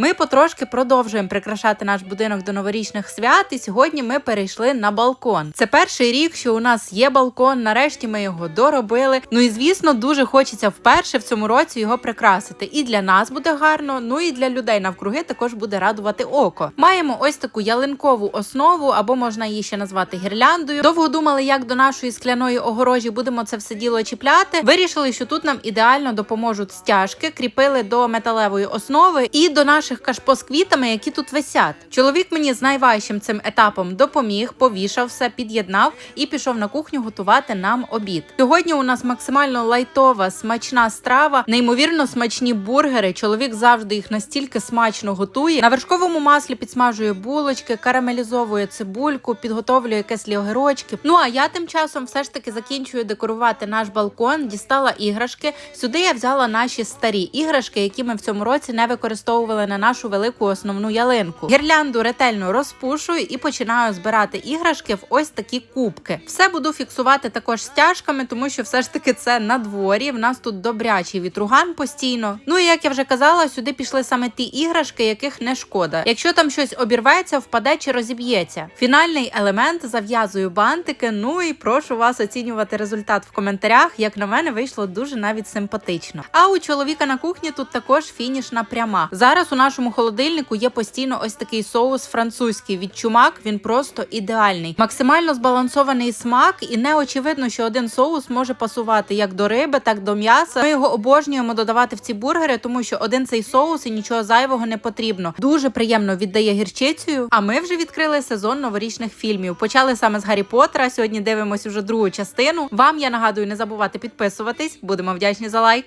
Ми потрошки продовжуємо прикрашати наш будинок до новорічних свят, і сьогодні ми перейшли на балкон. Це перший рік, що у нас є балкон. Нарешті ми його доробили. Ну і звісно, дуже хочеться вперше в цьому році його прикрасити. І для нас буде гарно, ну і для людей навкруги також буде радувати око. Маємо ось таку ялинкову основу, або можна її ще назвати гірляндою. Довго думали, як до нашої скляної огорожі будемо це все діло чіпляти. Вирішили, що тут нам ідеально допоможуть стяжки, кріпили до металевої основи і до наших кашпо з квітами, які тут висять. Чоловік мені з найважчим цим етапом допоміг, повішав все, під'єднав і пішов на кухню готувати нам обід. Сьогодні у нас максимально лайтова, смачна страва, неймовірно смачні бургери. Чоловік завжди їх настільки смачно готує. На вершковому маслі підсмажує булочки, карамелізовує цибульку, підготовлює кислі огірочки. Ну а я тим часом все ж таки закінчую декорувати наш балкон, дістала іграшки. Сюди я взяла наші старі іграшки, які ми в цьому році не використовували на нашу велику основну ялинку. Гірлянду ретельно розпушую і починаю збирати іграшки в ось такі кубки. Все буду фіксувати також стяжками, тому що все ж таки це на дворі. В нас тут добрячий вітруган постійно. Ну і як я вже казала, сюди пішли саме ті іграшки, яких не шкода. Якщо там щось обірветься, впаде чи розіб'ється. Фінальний елемент зав'язую бантики. Ну і прошу вас оцінювати результат в коментарях. Як на мене, вийшло дуже навіть симпатично. А у чоловіка на кухні тут також фінішна пряма. Зараз у нашому холодильнику є постійно ось такий соус французький від чумак. Він просто ідеальний, максимально збалансований смак, і не очевидно, що один соус може пасувати як до риби, так до м'яса. Ми його обожнюємо додавати в ці бургери, тому що один цей соус і нічого зайвого не потрібно. Дуже приємно віддає гірчицею. А ми вже відкрили сезон новорічних фільмів. Почали саме з Гаррі Поттера. Сьогодні дивимося вже другу частину. Вам я нагадую не забувати підписуватись. Будемо вдячні за лайк.